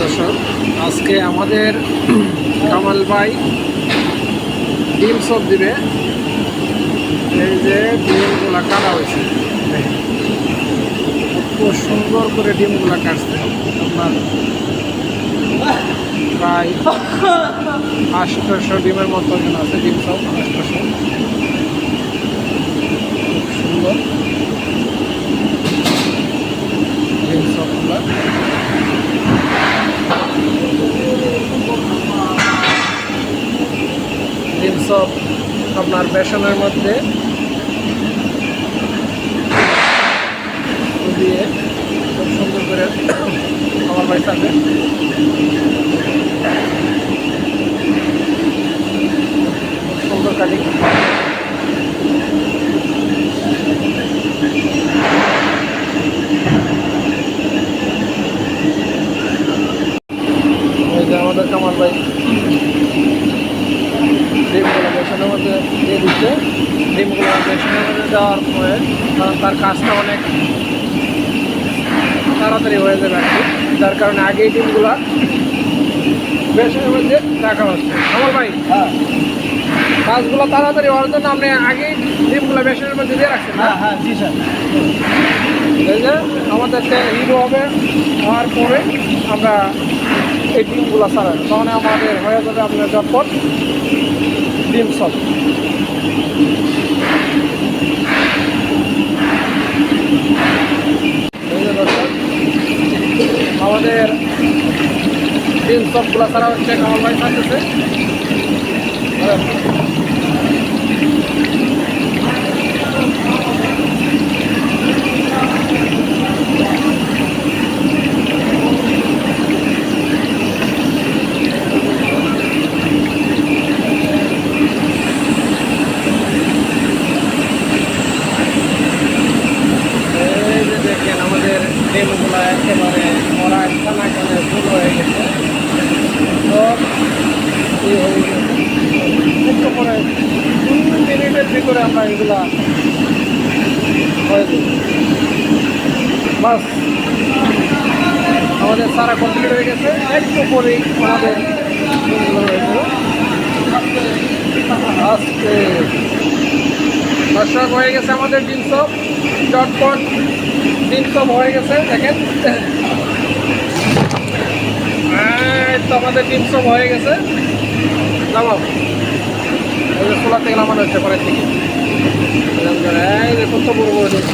দর্শক, আজকে আমাদের কামাল ভাই ডিম সব দিবে। এই যে ডিমগুলা কাটা হয়েছে। খুব সুন্দর করে ডিমগুলা কাটছে। আপনার প্রায় আষ্টশো ডিমের মতো আছে, ডিম সব আষ্টশো খুব সুন্দর ডিম সবগুলা ডিম সব আপনার বেসনের মধ্যে দিয়ে খুব সুন্দর করে আমার ভাই থাকে সুন্দর কাটিং। আমাদের কামাল ভাই। ডিমগুলো বেসনের মধ্যে দিয়ে দিচ্ছে ডিমগুলো বেসনের মধ্যে দেওয়ার পরে কারণ তার কাজটা অনেক তাড়াতাড়ি হয়ে যাবে আর কি। যার কারণে আগেই ডিমগুলা বেসনের মধ্যে রাখা হচ্ছে। আমার ভাই হ্যাঁ। কাজগুলো তাড়াতাড়ি হওয়ার জন্য আপনি আগেই ডিমগুলো বেসনের মধ্যে দিয়ে রাখছেন হ্যাঁ হ্যাঁ জি স্যার। এই যে আমাদের হিরো হবে হওয়ার পরে আমরা এই ডিমগুলো ছাড়াই তখন আমাদের হয়ে যাবে আপনার যখন ডিম সব আমাদের ডিম সবগুলো ছাড়া হচ্ছে কামাল ভাই থাকতেছে এই যে দেখেন আমাদের একেবারে মরা খানা খানে ফুল হয়ে গেছে। তো একটু পরে দুই মিনিটের ভিতরে আমরা এগুলা হয়ে যাবে বাস, আমাদের সারা কমপ্লিট হয়ে গেছে। একটু পরেই আমাদের আজকে দর্শক হয়ে গেছে আমাদের ডিম সব চটপট। দিন সব হয়ে গেছে, দেখেন। তো আমাদের ডিম সব হয়ে গেছে। নামাও। খোলা তেল আমার হচ্ছে পরের থেকে এই দেখুন তো বড় বড় ডিম